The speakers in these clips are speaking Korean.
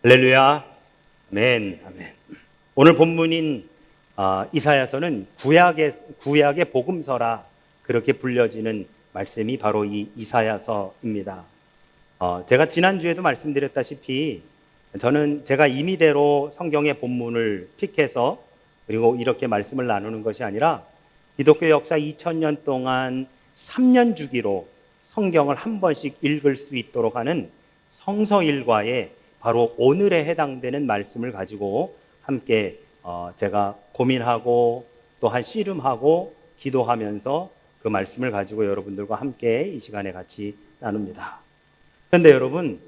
할렐루야. 아멘. 아멘. 오늘 본문인 아, 이사야서는 구약의 구약의 복음서라 그렇게 불려지는 말씀이 바로 이 이사야서입니다. 어, 제가 지난주에도 말씀드렸다시피 저는 제가 임의대로 성경의 본문을 픽해서 그리고 이렇게 말씀을 나누는 것이 아니라 기독교 역사 2000년 동안 3년 주기로 성경을 한 번씩 읽을 수 있도록 하는 성서 일과에 바로 오늘에 해당되는 말씀을 가지고 함께 어, 제가 고민하고 또한 씨름하고 기도하면서 그 말씀을 가지고 여러분들과 함께 이 시간에 같이 나눕니다. 그런데 여러분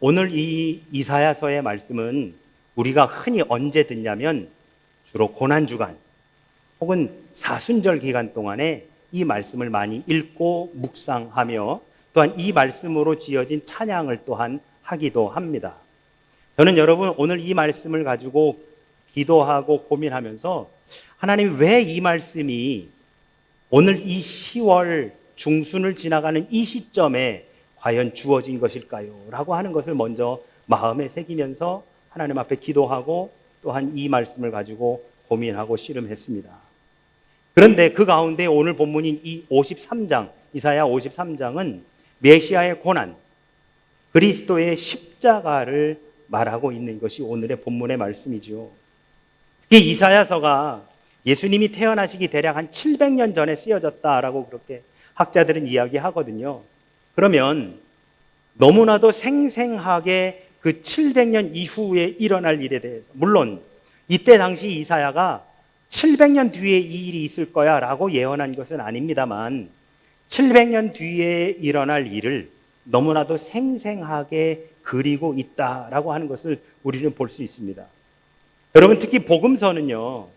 오늘 이 이사야서의 말씀은 우리가 흔히 언제 듣냐면 주로 고난 주간 혹은 사순절 기간 동안에 이 말씀을 많이 읽고 묵상하며 또한 이 말씀으로 지어진 찬양을 또한 하기도 합니다. 저는 여러분 오늘 이 말씀을 가지고 기도하고 고민하면서 하나님 왜 이 말씀이 오늘 이 10월 중순을 지나가는 이 시점에 과연 주어진 것일까요? 라고 하는 것을 먼저 마음에 새기면서 하나님 앞에 기도하고 또한 이 말씀을 가지고 고민하고 씨름했습니다. 그런데 그 가운데 오늘 본문인 이 53장, 이사야 53장은 메시아의 고난, 그리스도의 십자가를 말하고 있는 것이 오늘의 본문의 말씀이지요. 이 이사야서가 예수님이 태어나시기 대략 한 700년 전에 쓰여졌다라고 그렇게 학자들은 이야기하거든요. 그러면 너무나도 생생하게 그 700년 이후에 일어날 일에 대해서 물론 이때 당시 이사야가 700년 뒤에 이 일이 있을 거야 라고 예언한 것은 아닙니다만 700년 뒤에 일어날 일을 너무나도 생생하게 그리고 있다라고 하는 것을 우리는 볼 수 있습니다. 여러분 특히 복음서는요.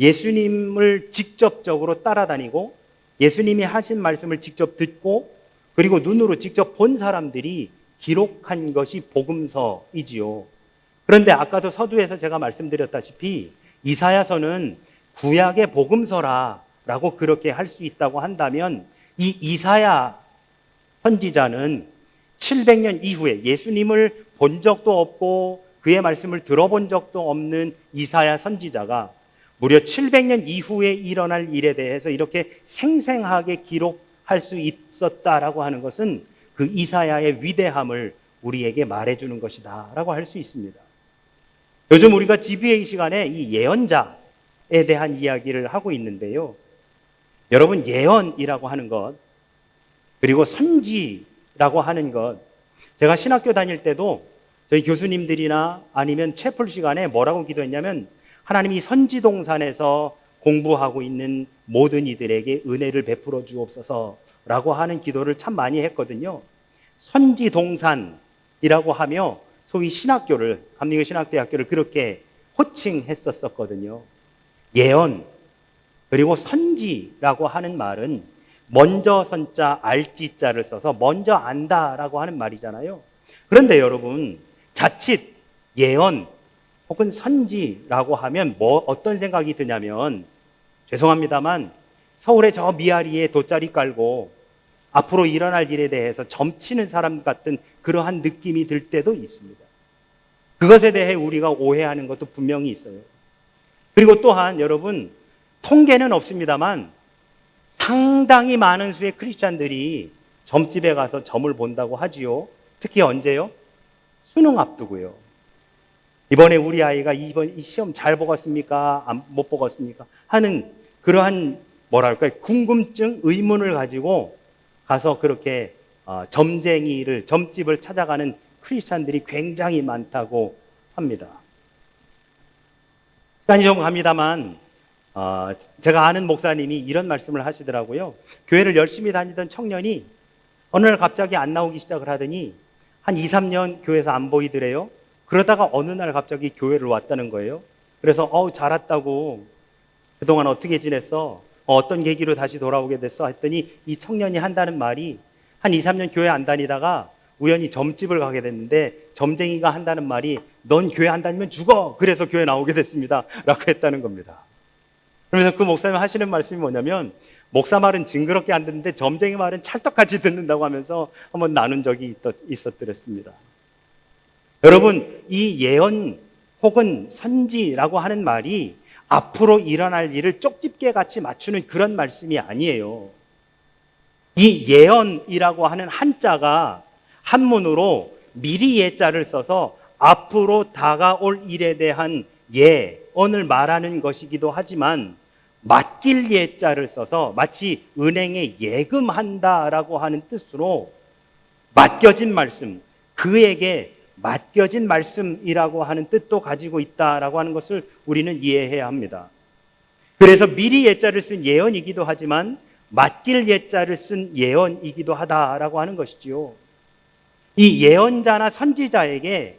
예수님을 직접적으로 따라다니고 예수님이 하신 말씀을 직접 듣고 그리고 눈으로 직접 본 사람들이 기록한 것이 복음서이지요. 그런데 아까도 서두에서 제가 말씀드렸다시피 이사야서는 구약의 복음서라라고 그렇게 할 수 있다고 한다면 이 이사야 선지자는 700년 이후에 예수님을 본 적도 없고 그의 말씀을 들어본 적도 없는 이사야 선지자가 무려 700년 이후에 일어날 일에 대해서 이렇게 생생하게 기록할 수 있었다라고 하는 것은 그 이사야의 위대함을 우리에게 말해주는 것이다라고 할 수 있습니다. 요즘 우리가 GBA 시간에 이 예언자에 대한 이야기를 하고 있는데요. 여러분 예언이라고 하는 것 그리고 선지 라고 하는 것 제가 신학교 다닐 때도 저희 교수님들이나 아니면 채플 시간에 뭐라고 기도했냐면 하나님이 선지동산에서 공부하고 있는 모든 이들에게 은혜를 베풀어 주옵소서 라고 하는 기도를 참 많이 했거든요. 선지동산이라고 하며 소위 신학교를 감리교 신학대학교를 그렇게 호칭했었었거든요. 예언 그리고 선지라고 하는 말은 먼저 선자 알지자를 써서 먼저 안다라고 하는 말이잖아요. 그런데 여러분 자칫 예언 혹은 선지라고 하면 뭐 어떤 생각이 드냐면 죄송합니다만 서울의 저 미아리에 돗자리 깔고 앞으로 일어날 일에 대해서 점치는 사람 같은 그러한 느낌이 들 때도 있습니다. 그것에 대해 우리가 오해하는 것도 분명히 있어요. 그리고 또한 여러분 통계는 없습니다만 상당히 많은 수의 크리스찬들이 점집에 가서 점을 본다고 하지요. 특히 언제요? 수능 앞두고요. 이번에 우리 아이가 이번 이 시험 잘 보겠습니까? 안, 못 보겠습니까? 하는 그러한 뭐랄까 궁금증, 의문을 가지고 가서 그렇게 어, 점쟁이를 점집을 찾아가는 크리스찬들이 굉장히 많다고 합니다. 시간이 좀 갑니다만 어, 제가 아는 목사님이 이런 말씀을 하시더라고요. 교회를 열심히 다니던 청년이 어느 날 갑자기 안 나오기 시작을 하더니 한 2, 3년 교회에서 안 보이더래요. 그러다가 어느 날 갑자기 교회를 왔다는 거예요. 그래서 어우 잘 왔다고 그동안 어떻게 지냈어? 어, 떤 계기로 다시 돌아오게 됐어? 했더니 이 청년이 한다는 말이 한 2, 3년 교회 안 다니다가 우연히 점집을 가게 됐는데 점쟁이가 한다는 말이 넌 교회 안 다니면 죽어. 그래서 교회 나오게 됐습니다. 라고 했다는 겁니다. 그러면서 그 목사님 하시는 말씀이 뭐냐면 목사 말은 징그럽게 안 듣는데 점쟁이 말은 찰떡같이 듣는다고 하면서 한번 나눈 적이 있었더랬습니다. 여러분, 이 예언 혹은 선지라고 하는 말이 앞으로 일어날 일을 쪽집게 같이 맞추는 그런 말씀이 아니에요. 이 예언이라고 하는 한자가 한문으로 미리 예자를 써서 앞으로 다가올 일에 대한 예언을 말하는 것이기도 하지만 맡길 예자를 써서 마치 은행에 예금한다라고 하는 뜻으로 맡겨진 말씀, 그에게 맡겨진 말씀이라고 하는 뜻도 가지고 있다라고 하는 것을 우리는 이해해야 합니다. 그래서 미리 예자를 쓴 예언이기도 하지만 맡길 예자를 쓴 예언이기도 하다라고 하는 것이지요. 이 예언자나 선지자에게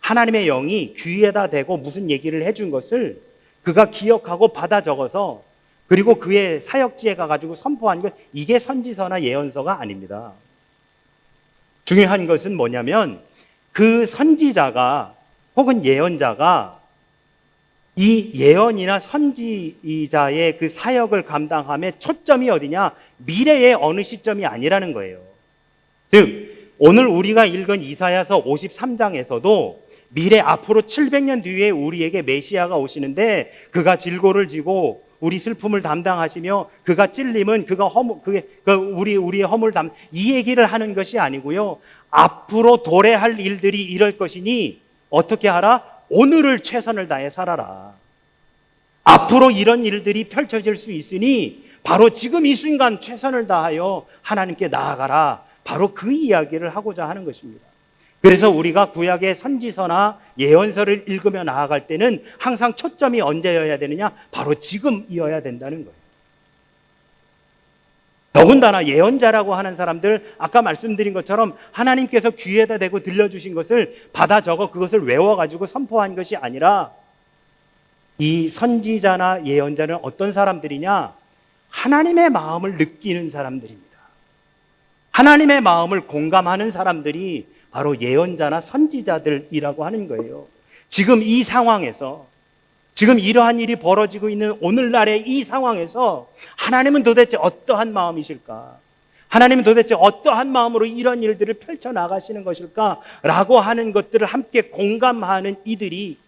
하나님의 영이 귀에다 대고 무슨 얘기를 해준 것을 그가 기억하고 받아 적어서 그리고 그의 사역지에 가가지고 선포한 것 이게 선지서나 예언서가 아닙니다. 중요한 것은 뭐냐면 그 선지자가 혹은 예언자가 이 예언이나 선지자의 그 사역을 감당함에 초점이 어디냐? 미래의 어느 시점이 아니라는 거예요. 즉, 오늘 우리가 읽은 이사야서 53장에서도 미래 앞으로 700년 뒤에 우리에게 메시아가 오시는데 그가 질고를 지고 우리 슬픔을 담당하시며 그가 찔림은 그가 허물 그게 그 우리 우리의 허물 담 이 얘기를 하는 것이 아니고요. 앞으로 도래할 일들이 이럴 것이니 어떻게 하라? 오늘을 최선을 다해 살아라. 앞으로 이런 일들이 펼쳐질 수 있으니 바로 지금 이 순간 최선을 다하여 하나님께 나아가라. 바로 그 이야기를 하고자 하는 것입니다. 그래서 우리가 구약의 선지서나 예언서를 읽으며 나아갈 때는 항상 초점이 언제여야 되느냐? 바로 지금이어야 된다는 거예요. 더군다나 예언자라고 하는 사람들 아까 말씀드린 것처럼 하나님께서 귀에다 대고 들려주신 것을 받아 적어 그것을 외워가지고 선포한 것이 아니라 이 선지자나 예언자는 어떤 사람들이냐? 하나님의 마음을 느끼는 사람들입니다. 하나님의 마음을 공감하는 사람들이 바로 예언자나 선지자들이라고 하는 거예요. 지금 이 상황에서 지금 이러한 일이 벌어지고 있는 오늘날의 이 상황에서 하나님은 도대체 어떠한 마음이실까? 하나님은 도대체 어떠한 마음으로 이런 일들을 펼쳐 나가시는 것일까? 라고 하는 것들을 함께 공감하는 이들이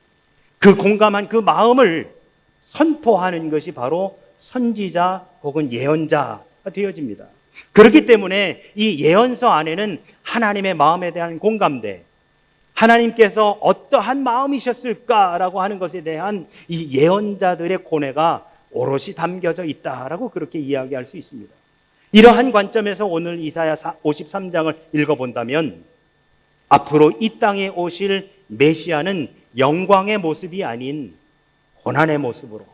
그 공감한 그 마음을 선포하는 것이 바로 선지자 혹은 예언자가 되어집니다. 그렇기 때문에 이 예언서 안에는 하나님의 마음에 대한 공감대, 하나님께서 어떠한 마음이셨을까라고 하는 것에 대한 이 예언자들의 고뇌가 오롯이 담겨져 있다라고 그렇게 이야기할 수 있습니다. 이러한 관점에서 오늘 이사야 53장을 읽어본다면 앞으로 이 땅에 오실 메시아는 영광의 모습이 아닌 고난의 모습으로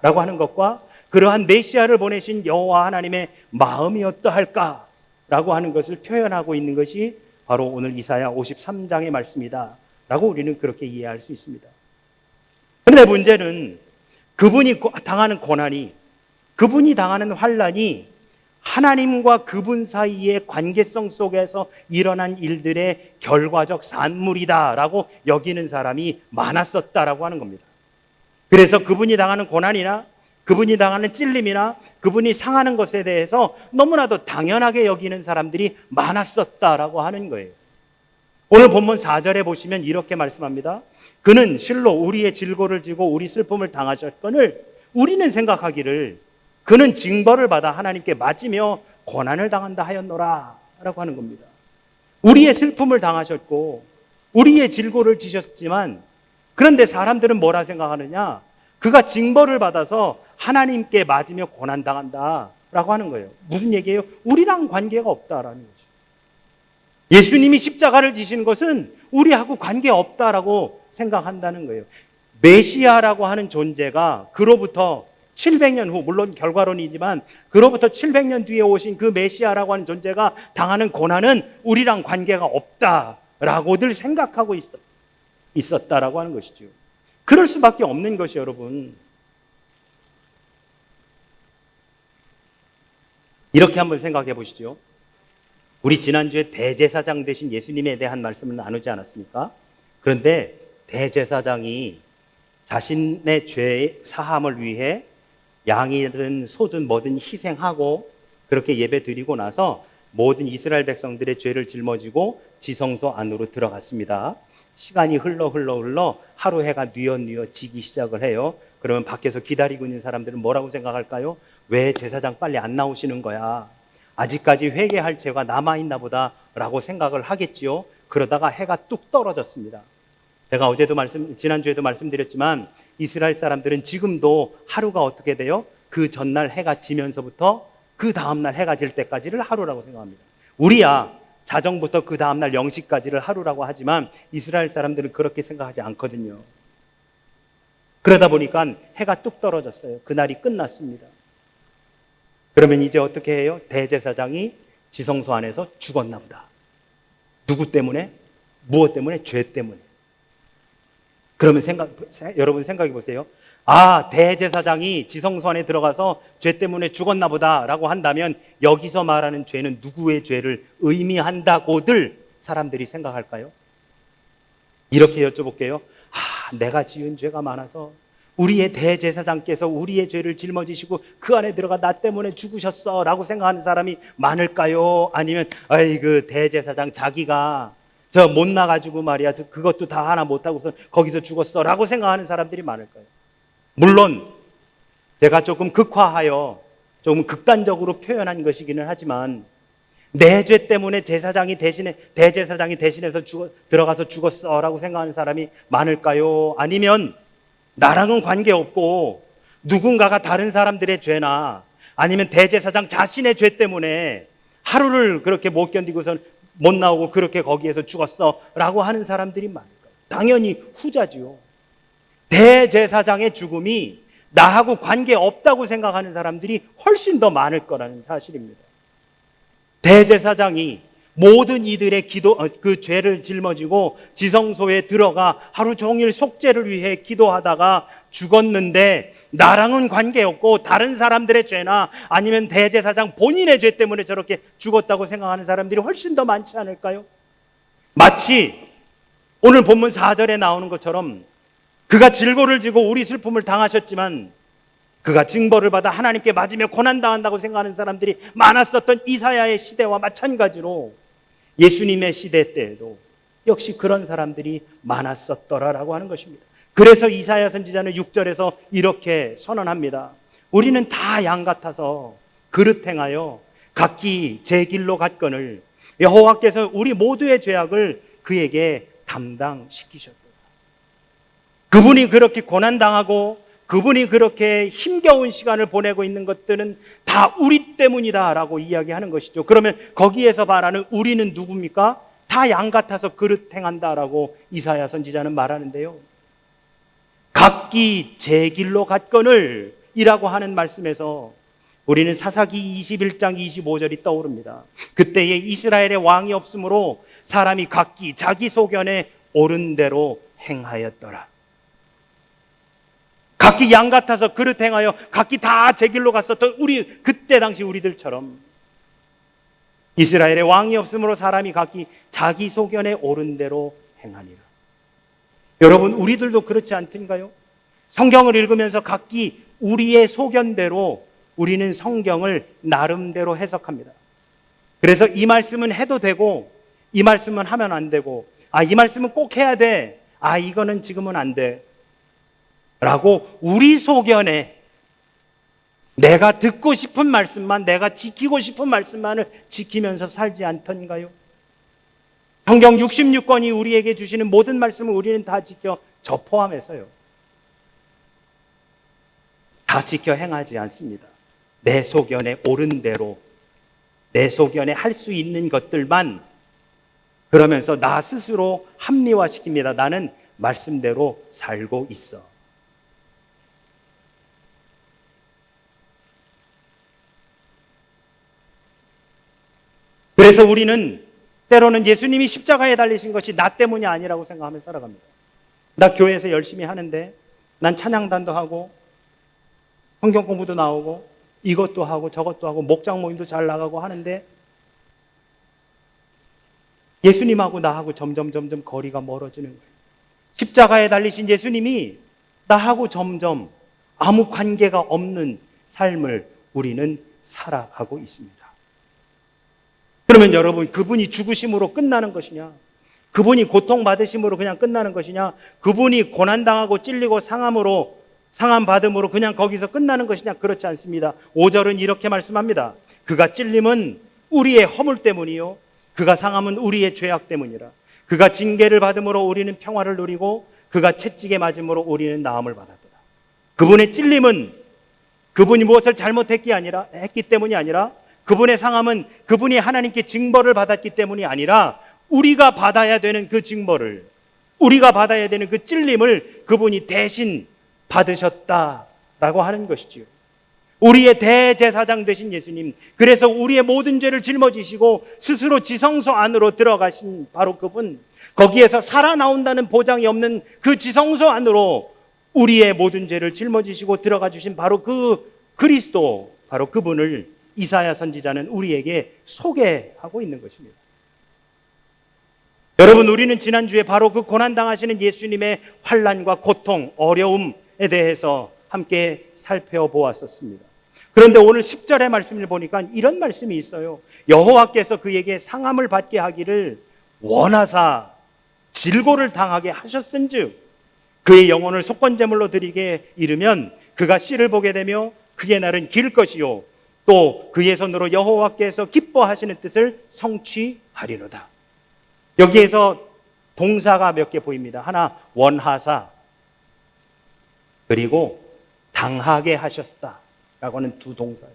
라고 하는 것과 그러한 메시아를 보내신 여호와 하나님의 마음이 어떠할까라고 하는 것을 표현하고 있는 것이 바로 오늘 이사야 53장의 말씀이다. 라고 우리는 그렇게 이해할 수 있습니다. 그런데 문제는 그분이 당하는 고난이, 그분이 당하는 환란이 하나님과 그분 사이의 관계성 속에서 일어난 일들의 결과적 산물이다라고 여기는 사람이 많았었다라고 하는 겁니다. 그래서 그분이 당하는 고난이나 그분이 당하는 찔림이나 그분이 상하는 것에 대해서 너무나도 당연하게 여기는 사람들이 많았었다라고 하는 거예요. 오늘 본문 4절에 보시면 이렇게 말씀합니다. 그는 실로 우리의 질고를 지고 우리 슬픔을 당하셨건을 우리는 생각하기를 그는 징벌을 받아 하나님께 맞으며 고난을 당한다 하였노라 라고 하는 겁니다. 우리의 슬픔을 당하셨고 우리의 질고를 지셨지만 그런데 사람들은 뭐라 생각하느냐? 그가 징벌을 받아서 하나님께 맞으며 고난당한다. 라고 하는 거예요. 무슨 얘기예요? 우리랑 관계가 없다라는 거죠. 예수님이 십자가를 지시는 것은 우리하고 관계 없다라고 생각한다는 거예요. 메시아라고 하는 존재가 그로부터 700년 후, 물론 결과론이지만, 그로부터 700년 뒤에 오신 그 메시아라고 하는 존재가 당하는 고난은 우리랑 관계가 없다라고들 생각하고 있었, 있었다라고 하는 것이죠. 그럴 수밖에 없는 것이 여러분. 이렇게 한번 생각해 보시죠. 우리 지난주에 대제사장 되신 예수님에 대한 말씀을 나누지 않았습니까? 그런데 대제사장이 자신의 죄 사함을 위해 양이든 소든 뭐든 희생하고 그렇게 예배 드리고 나서 모든 이스라엘 백성들의 죄를 짊어지고 지성소 안으로 들어갔습니다. 시간이 흘러 흘러 흘러 하루 해가 뉘어뉘어 지기 시작을 해요. 그러면 밖에서 기다리고 있는 사람들은 뭐라고 생각할까요? 왜 제사장 빨리 안 나오시는 거야? 아직까지 회개할 죄가 남아있나 보다라고 생각을 하겠지요. 그러다가 해가 뚝 떨어졌습니다. 제가 어제도 말씀, 지난주에도 말씀드렸지만 이스라엘 사람들은 지금도 하루가 어떻게 돼요? 그 전날 해가 지면서부터 그 다음날 해가 질 때까지를 하루라고 생각합니다. 우리야 자정부터 그 다음날 0시까지를 하루라고 하지만 이스라엘 사람들은 그렇게 생각하지 않거든요. 그러다 보니까 해가 뚝 떨어졌어요. 그날이 끝났습니다. 그러면 이제 어떻게 해요? 대제사장이 지성소 안에서 죽었나 보다. 누구 때문에? 무엇 때문에? 죄 때문에. 그러면 생각, 여러분 생각해 보세요. 아, 대제사장이 지성소 안에 들어가서 죄 때문에 죽었나 보다라고 한다면 여기서 말하는 죄는 누구의 죄를 의미한다고들 사람들이 생각할까요? 이렇게 여쭤볼게요. 아, 내가 지은 죄가 많아서 우리의 대제사장께서 우리의 죄를 짊어지시고 그 안에 들어가 나 때문에 죽으셨어 라고 생각하는 사람이 많을까요? 아니면 아이 그 대제사장 자기가 저 못 나가지고 말이야 저 그것도 다 하나 못하고서 거기서 죽었어 라고 생각하는 사람들이 많을까요? 물론 제가 조금 극화하여 조금 극단적으로 표현한 것이기는 하지만 내 죄 때문에 제사장이 대신에 대제사장이 대신해서 죽어, 들어가서 죽었어라고 생각하는 사람이 많을까요? 아니면 나랑은 관계없고 누군가가 다른 사람들의 죄나 아니면 대제사장 자신의 죄 때문에 하루를 그렇게 못 견디고선 못 나오고 그렇게 거기에서 죽었어 라고 하는 사람들이 많을까요? 당연히 후자지요. 대제사장의 죽음이 나하고 관계 없다고 생각하는 사람들이 훨씬 더 많을 거라는 사실입니다. 대제사장이 모든 이들의 기도 어, 그 죄를 짊어지고 지성소에 들어가 하루 종일 속죄를 위해 기도하다가 죽었는데 나랑은 관계없고 다른 사람들의 죄나 아니면 대제사장 본인의 죄 때문에 저렇게 죽었다고 생각하는 사람들이 훨씬 더 많지 않을까요? 마치 오늘 본문 4절에 나오는 것처럼 그가 질고를 지고 우리 슬픔을 당하셨지만 그가 징벌을 받아 하나님께 맞으며 고난당한다고 생각하는 사람들이 많았었던 이사야의 시대와 마찬가지로 예수님의 시대 때에도 역시 그런 사람들이 많았었더라라고 하는 것입니다. 그래서 이사야 선지자는 6절에서 이렇게 선언합니다. 우리는 다 양 같아서 그릇 행하여 각기 제 길로 갔거늘 여호와께서 우리 모두의 죄악을 그에게 담당시키셨다. 그분이 그렇게 고난당하고 그분이 그렇게 힘겨운 시간을 보내고 있는 것들은 다 우리 때문이다라고 이야기하는 것이죠. 그러면 거기에서 말하는 우리는 누굽니까? 다 양 같아서 그릇 행한다라고 이사야 선지자는 말하는데요. 각기 제 길로 갔거늘 이라고 하는 말씀에서 우리는 사사기 21장 25절이 떠오릅니다. 그때에 이스라엘의 왕이 없으므로 사람이 각기 자기 소견에 옳은 대로 행하였더라. 각기 양 같아서 그릇 행하여 각기 다 제 길로 갔었던 우리 그때 당시 우리들처럼 이스라엘의 왕이 없으므로 사람이 각기 자기 소견에 옳은 대로 행하니라. 여러분 우리들도 그렇지 않던가요? 성경을 읽으면서 각기 우리의 소견대로 우리는 성경을 나름대로 해석합니다. 그래서 이 말씀은 해도 되고 이 말씀은 하면 안 되고 아 이 말씀은 꼭 해야 돼. 아 이거는 지금은 안 돼. 라고 우리 소견에 내가 듣고 싶은 말씀만, 내가 지키고 싶은 말씀만을 지키면서 살지 않던가요? 성경 66권이 우리에게 주시는 모든 말씀을 우리는 다 지켜, 저 포함해서요. 다 지켜 행하지 않습니다. 내 소견에 옳은 대로, 내 소견에 할 수 있는 것들만 그러면서 나 스스로 합리화시킵니다. 나는 말씀대로 살고 있어. 그래서 우리는 때로는 예수님이 십자가에 달리신 것이 나 때문이 아니라고 생각하며 살아갑니다. 나 교회에서 열심히 하는데 난 찬양단도 하고 성경 공부도 나오고 이것도 하고 저것도 하고 목장 모임도 잘 나가고 하는데 예수님하고 나하고 점점 점점 거리가 멀어지는 거예요. 십자가에 달리신 예수님이 나하고 점점 아무 관계가 없는 삶을 우리는 살아가고 있습니다. 그러면 여러분, 그분이 죽으심으로 끝나는 것이냐? 그분이 고통받으심으로 그냥 끝나는 것이냐? 그분이 고난당하고 찔리고 상함으로, 상함받음으로 그냥 거기서 끝나는 것이냐? 그렇지 않습니다. 5절은 이렇게 말씀합니다. 그가 찔림은 우리의 허물 때문이요. 그가 상함은 우리의 죄악 때문이라. 그가 징계를 받음으로 우리는 평화를 누리고 그가 채찍에 맞음으로 우리는 나음을 받았더라. 그분의 찔림은 그분이 무엇을 잘못했기 아니라 했기 때문이 아니라 그분의 상함은 그분이 하나님께 징벌을 받았기 때문이 아니라 우리가 받아야 되는 그 징벌을 우리가 받아야 되는 그 찔림을 그분이 대신 받으셨다라고 하는 것이지요. 우리의 대제사장 되신 예수님, 그래서 우리의 모든 죄를 짊어지시고 스스로 지성소 안으로 들어가신 바로 그분, 거기에서 살아나온다는 보장이 없는 그 지성소 안으로 우리의 모든 죄를 짊어지시고 들어가 주신 바로 그 그리스도, 바로 그분을 이사야 선지자는 우리에게 소개하고 있는 것입니다. 여러분, 우리는 지난주에 바로 그 고난 당하시는 예수님의 환란과 고통, 어려움에 대해서 함께 살펴보았었습니다. 그런데 오늘 10절의 말씀을 보니까 이런 말씀이 있어요. 여호와께서 그에게 상함을 받게 하기를 원하사 질고를 당하게 하셨은즉 그의 영혼을 속건제물로 드리게 이르면 그가 씨를 보게 되며 그의 날은 길 것이요 또 그의 손으로 여호와께서 기뻐하시는 뜻을 성취하리로다. 여기에서 동사가 몇 개 보입니다. 하나 원하사 그리고 당하게 하셨다라고 하는 두 동사예요.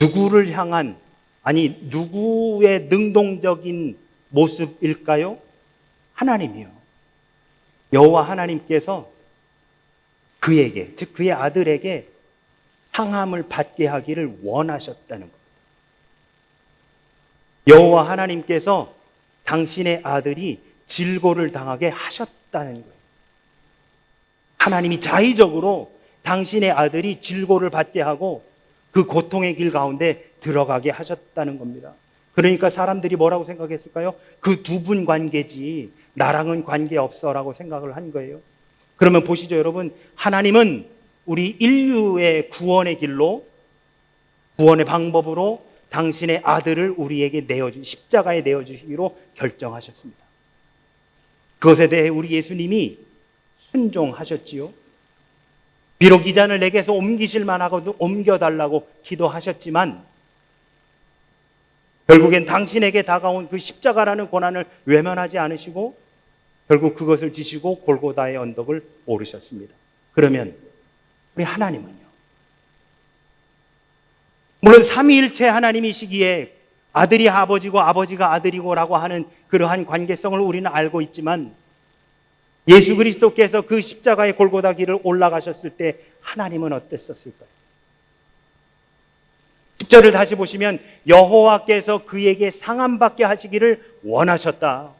누구를 향한 아니 누구의 능동적인 모습일까요? 하나님이요. 여호와 하나님께서 그에게 즉 그의 아들에게 상함을 받게 하기를 원하셨다는 겁니다. 여호와 하나님께서 당신의 아들이 질고를 당하게 하셨다는 거예요. 하나님이 자의적으로 당신의 아들이 질고를 받게 하고 그 고통의 길 가운데 들어가게 하셨다는 겁니다. 그러니까 사람들이 뭐라고 생각했을까요? 그 두 분 관계지 나랑은 관계 없어라고 생각을 한 거예요. 그러면 보시죠, 여러분. 하나님은 우리 인류의 구원의 길로 구원의 방법으로 당신의 아들을 우리에게 내어주 십자가에 내어주시기로 결정하셨습니다. 그것에 대해 우리 예수님이 순종하셨지요. 비록 이 잔을 내게서 옮기실 만하고도 옮겨달라고 기도하셨지만 결국엔 당신에게 다가온 그 십자가라는 고난을 외면하지 않으시고 결국 그것을 지시고 골고다의 언덕을 오르셨습니다. 그러면 우리 하나님은요. 물론 삼위일체 하나님이시기에 아들이 아버지고 아버지가 아들이고라고 하는 그러한 관계성을 우리는 알고 있지만 예수 그리스도께서 그 십자가의 골고다 길을 올라가셨을 때 하나님은 어땠었을까요? 10절을 다시 보시면 여호와께서 그에게 상함 받게 하시기를 원하셨다.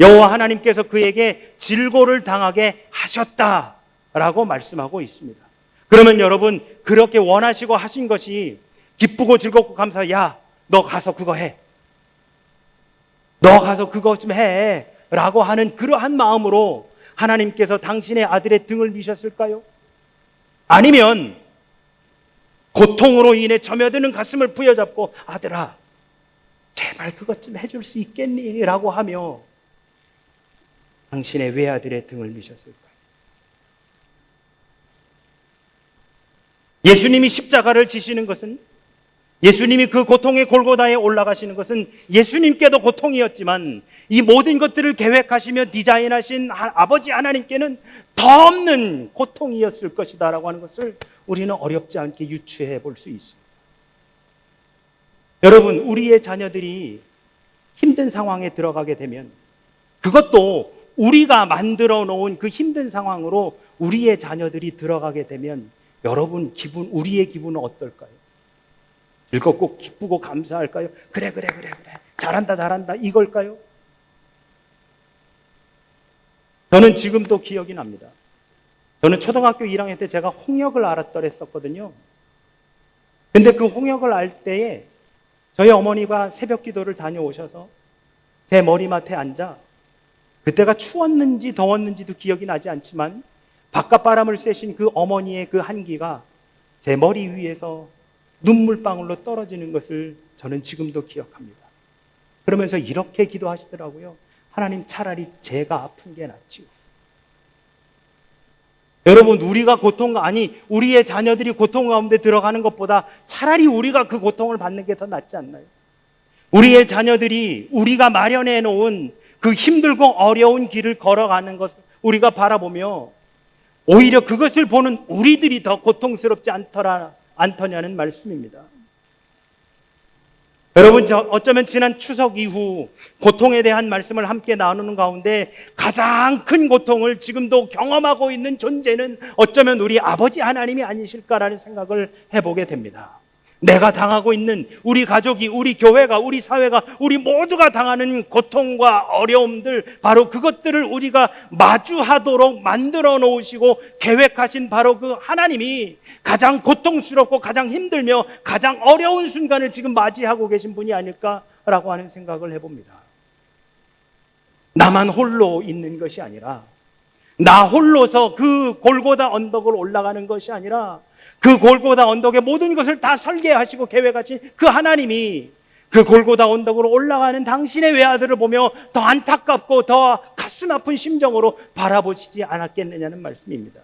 여호와 하나님께서 그에게 질고를 당하게 하셨다 라고 말씀하고 있습니다. 그러면 여러분 그렇게 원하시고 하신 것이 기쁘고 즐겁고 감사. 야, 너 가서 그거 해. 너 가서 그거 좀 해. 라고 하는 그러한 마음으로 하나님께서 당신의 아들의 등을 미셨을까요? 아니면 고통으로 인해 점여드는 가슴을 부여잡고 아들아, 제발 그것 좀 해줄 수 있겠니? 라고 하며 당신의 외아들의 등을 미셨을까요? 예수님이 십자가를 지시는 것은 예수님이 그 고통의 골고다에 올라가시는 것은 예수님께도 고통이었지만 이 모든 것들을 계획하시며 디자인하신 아버지 하나님께는 더 없는 고통이었을 것이다라고 하는 것을 우리는 어렵지 않게 유추해 볼 수 있습니다. 여러분, 우리의 자녀들이 힘든 상황에 들어가게 되면 그것도 우리가 만들어 놓은 그 힘든 상황으로 우리의 자녀들이 들어가게 되면 여러분 기분, 우리의 기분은 어떨까요? 즐겁고 기쁘고 감사할까요? 그래, 그래, 그래, 그래. 잘한다, 잘한다. 이걸까요? 저는 지금도 기억이 납니다. 저는 초등학교 1학년 때 제가 홍역을 알았더랬었거든요. 근데 그 홍역을 알 때에 저희 어머니가 새벽 기도를 다녀오셔서 제 머리맡에 앉아 그때가 추웠는지 더웠는지도 기억이 나지 않지만 바깥 바람을 쐬신 그 어머니의 그 한기가 제 머리 위에서 눈물방울로 떨어지는 것을 저는 지금도 기억합니다. 그러면서 이렇게 기도하시더라고요. 하나님 차라리 제가 아픈 게 낫지요. 여러분, 우리가 고통, 아니, 우리의 자녀들이 고통 가운데 들어가는 것보다 차라리 우리가 그 고통을 받는 게 더 낫지 않나요? 우리의 자녀들이 우리가 마련해 놓은 그 힘들고 어려운 길을 걸어가는 것을 우리가 바라보며 오히려 그것을 보는 우리들이 더 고통스럽지 않더라, 않더냐는 말씀입니다. 여러분, 저 어쩌면 지난 추석 이후 고통에 대한 말씀을 함께 나누는 가운데 가장 큰 고통을 지금도 경험하고 있는 존재는 어쩌면 우리 아버지 하나님이 아니실까라는 생각을 해보게 됩니다. 내가 당하고 있는 우리 가족이, 우리 교회가, 우리 사회가, 우리 모두가 당하는 고통과 어려움들, 바로 그것들을 우리가 마주하도록 만들어 놓으시고 계획하신 바로 그 하나님이 가장 고통스럽고 가장 힘들며 가장 어려운 순간을 지금 맞이하고 계신 분이 아닐까라고 하는 생각을 해봅니다. 나만 홀로 있는 것이 아니라 나 홀로서 그 골고다 언덕을 올라가는 것이 아니라 그 골고다 언덕의 모든 것을 다 설계하시고 계획하신 그 하나님이 그 골고다 언덕으로 올라가는 당신의 외아들을 보며 더 안타깝고 더 가슴 아픈 심정으로 바라보시지 않았겠느냐는 말씀입니다.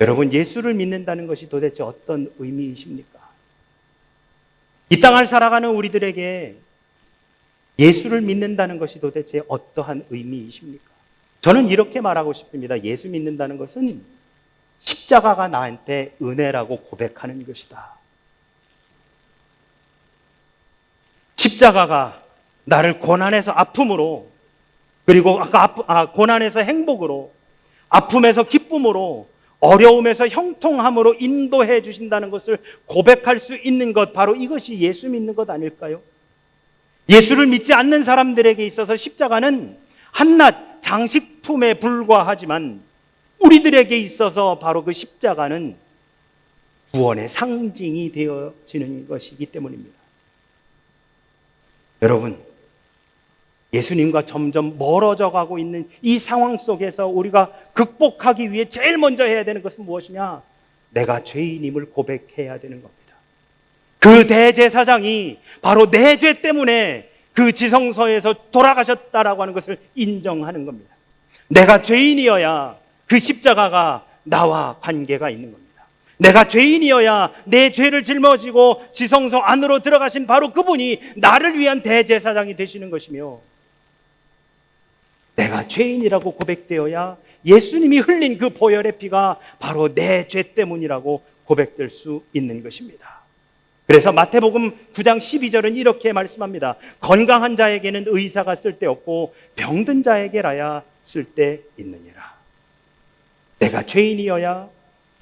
여러분, 예수를 믿는다는 것이 도대체 어떤 의미이십니까? 이 땅을 살아가는 우리들에게 예수를 믿는다는 것이 도대체 어떠한 의미이십니까? 저는 이렇게 말하고 싶습니다. 예수 믿는다는 것은 십자가가 나한테 은혜라고 고백하는 것이다. 십자가가 나를 고난에서 아픔으로 그리고 아까 아, 고난에서 행복으로 아픔에서 기쁨으로 어려움에서 형통함으로 인도해 주신다는 것을 고백할 수 있는 것 바로 이것이 예수 믿는 것 아닐까요? 예수를 믿지 않는 사람들에게 있어서 십자가는 한낱 장식품에 불과하지만 우리들에게 있어서 바로 그 십자가는 구원의 상징이 되어지는 것이기 때문입니다. 여러분, 예수님과 점점 멀어져 가고 있는 이 상황 속에서 우리가 극복하기 위해 제일 먼저 해야 되는 것은 무엇이냐? 내가 죄인임을 고백해야 되는 겁니다. 그 대제사장이 바로 내 죄 때문에 그 지성소에서 돌아가셨다라고 하는 것을 인정하는 겁니다. 내가 죄인이어야 그 십자가가 나와 관계가 있는 겁니다. 내가 죄인이어야 내 죄를 짊어지고 지성소 안으로 들어가신 바로 그분이 나를 위한 대제사장이 되시는 것이며 내가 죄인이라고 고백되어야 예수님이 흘린 그 보혈의 피가 바로 내 죄 때문이라고 고백될 수 있는 것입니다. 그래서 마태복음 9장 12절은 이렇게 말씀합니다. 건강한 자에게는 의사가 쓸데없고 병든 자에게라야 쓸데 있느니라. 내가 죄인이어야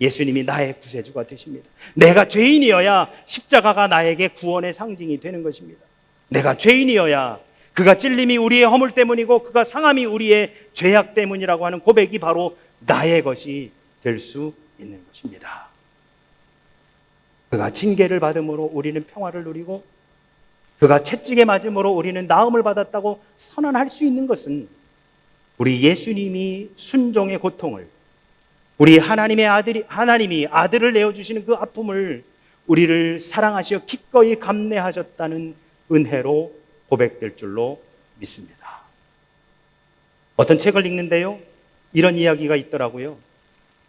예수님이 나의 구세주가 되십니다. 내가 죄인이어야 십자가가 나에게 구원의 상징이 되는 것입니다. 내가 죄인이어야 그가 찔림이 우리의 허물 때문이고 그가 상함이 우리의 죄악 때문이라고 하는 고백이 바로 나의 것이 될 수 있는 것입니다. 그가 징계를 받음으로 우리는 평화를 누리고 그가 채찍에 맞음으로 우리는 나음을 받았다고 선언할 수 있는 것은 우리 예수님이 순종의 고통을 우리 하나님의 아들이 하나님이 아들을 내어 주시는 그 아픔을 우리를 사랑하시어 기꺼이 감내하셨다는 은혜로 고백될 줄로 믿습니다. 어떤 책을 읽는데요. 이런 이야기가 있더라고요.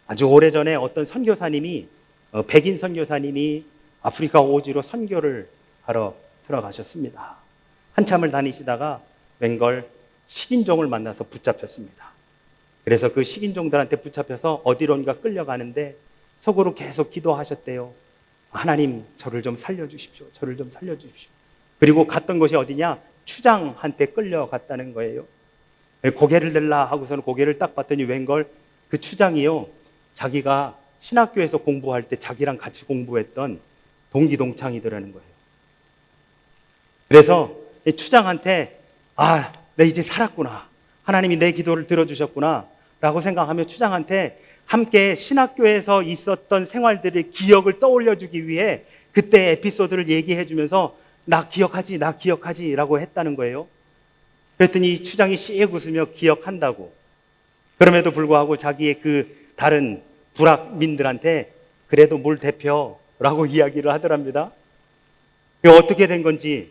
아주 오래전에 어떤 선교사님이 어, 백인 선교사님이 아프리카 오지로 선교를 하러 들어가셨습니다. 한참을 다니시다가 웬걸 식인종을 만나서 붙잡혔습니다. 그래서 그 식인종들한테 붙잡혀서 어디론가 끌려가는데 속으로 계속 기도하셨대요. 하나님, 저를 좀 살려주십시오. 저를 좀 살려주십시오. 그리고 갔던 곳이 어디냐? 추장한테 끌려갔다는 거예요. 고개를 들라 하고서는 고개를 딱 봤더니 웬걸 그 추장이요. 자기가 신학교에서 공부할 때 자기랑 같이 공부했던 동기 동창이더라는 거예요. 그래서 이 추장한테 아, 내 이제 살았구나. 하나님이 내 기도를 들어주셨구나. 라고 생각하며 추장한테 함께 신학교에서 있었던 생활들의 기억을 떠올려 주기 위해 그때 에피소드를 얘기해 주면서 나 기억하지, 나 기억하지 라고 했다는 거예요. 그랬더니 추장이 씩 웃으며 기억한다고. 그럼에도 불구하고 자기의 그 다른 불악민들한테 그래도 물 대표라고 이야기를 하더랍니다. 어떻게 된 건지.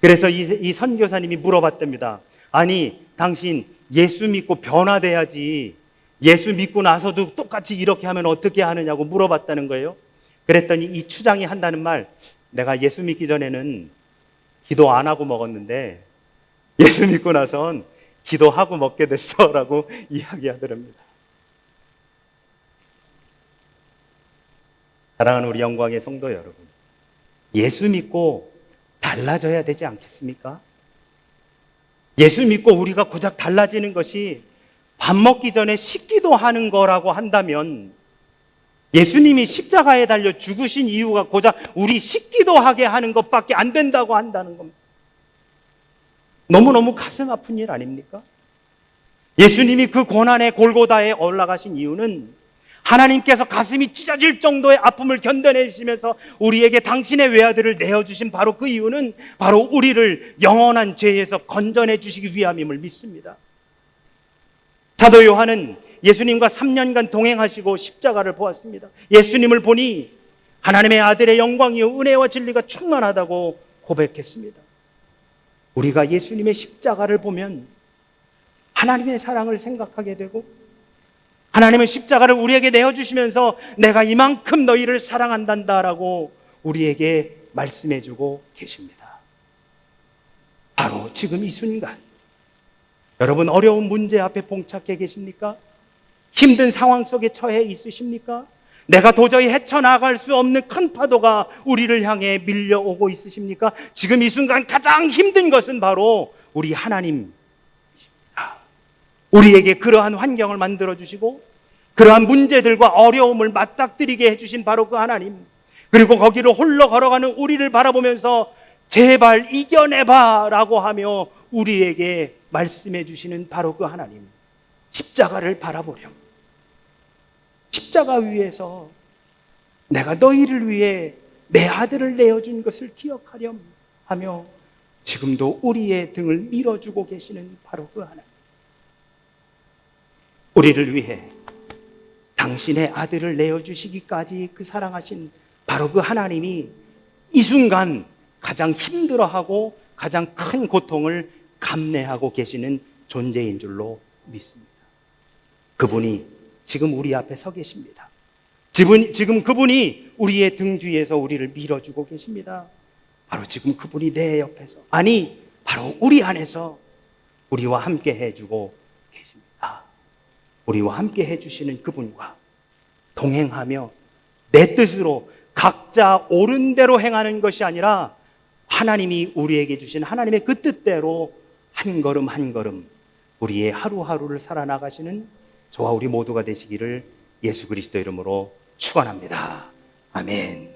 그래서 이, 이 선교사님이 물어봤답니다. 아니, 당신 예수 믿고 변화돼야지. 예수 믿고 나서도 똑같이 이렇게 하면 어떻게 하느냐고 물어봤다는 거예요. 그랬더니 이 추장이 한다는 말, 내가 예수 믿기 전에는 기도 안 하고 먹었는데 예수 믿고 나선 기도하고 먹게 됐어 라고 이야기하더랍니다. 사랑하는 우리 영광의 성도 여러분. 예수 믿고 달라져야 되지 않겠습니까? 예수 믿고 우리가 고작 달라지는 것이 밥 먹기 전에 식기도 하는 거라고 한다면 예수님이 십자가에 달려 죽으신 이유가 고작 우리 식기도 하게 하는 것밖에 안 된다고 한다는 겁니다. 너무너무 가슴 아픈 일 아닙니까? 예수님이 그 고난의 골고다에 올라가신 이유는 하나님께서 가슴이 찢어질 정도의 아픔을 견뎌내시면서 우리에게 당신의 외아들을 내어주신 바로 그 이유는 바로 우리를 영원한 죄에서 건져내 주시기 위함임을 믿습니다. 사도 요한은 예수님과 3년간 동행하시고 십자가를 보았습니다. 예수님을 보니 하나님의 아들의 영광이요 은혜와 진리가 충만하다고 고백했습니다. 우리가 예수님의 십자가를 보면 하나님의 사랑을 생각하게 되고 하나님의 십자가를 우리에게 내어주시면서 내가 이만큼 너희를 사랑한단다라고 우리에게 말씀해주고 계십니다. 바로 지금 이 순간 여러분 어려운 문제 앞에 봉착해 계십니까? 힘든 상황 속에 처해 있으십니까? 내가 도저히 헤쳐나갈 수 없는 큰 파도가 우리를 향해 밀려오고 있으십니까? 지금 이 순간 가장 힘든 것은 바로 우리 하나님이십니다. 우리에게 그러한 환경을 만들어 주시고 그러한 문제들과 어려움을 맞닥뜨리게 해 주신 바로 그 하나님. 그리고 거기를 홀로 걸어가는 우리를 바라보면서 제발 이겨내봐 라고 하며 우리에게 말씀해 주시는 바로 그 하나님. 십자가를 바라보렴. 십자가 위에서 내가 너희를 위해 내 아들을 내어준 것을 기억하렴 하며 지금도 우리의 등을 밀어주고 계시는 바로 그 하나님. 우리를 위해 당신의 아들을 내어주시기까지 그 사랑하신 바로 그 하나님이 이 순간 가장 힘들어하고 가장 큰 고통을 감내하고 계시는 존재인 줄로 믿습니다. 그분이 지금 우리 앞에 서 계십니다. 지금, 그분이 우리의 등 뒤에서 우리를 밀어주고 계십니다. 바로 지금 그분이 내 옆에서, 아니, 바로 우리 안에서 우리와 함께 해주고. 우리와 함께 해주시는 그분과 동행하며 내 뜻으로 각자 옳은 대로 행하는 것이 아니라 하나님이 우리에게 주신 하나님의 그 뜻대로 한 걸음 한 걸음 우리의 하루하루를 살아나가시는 저와 우리 모두가 되시기를 예수 그리스도 이름으로 축원합니다. 아멘.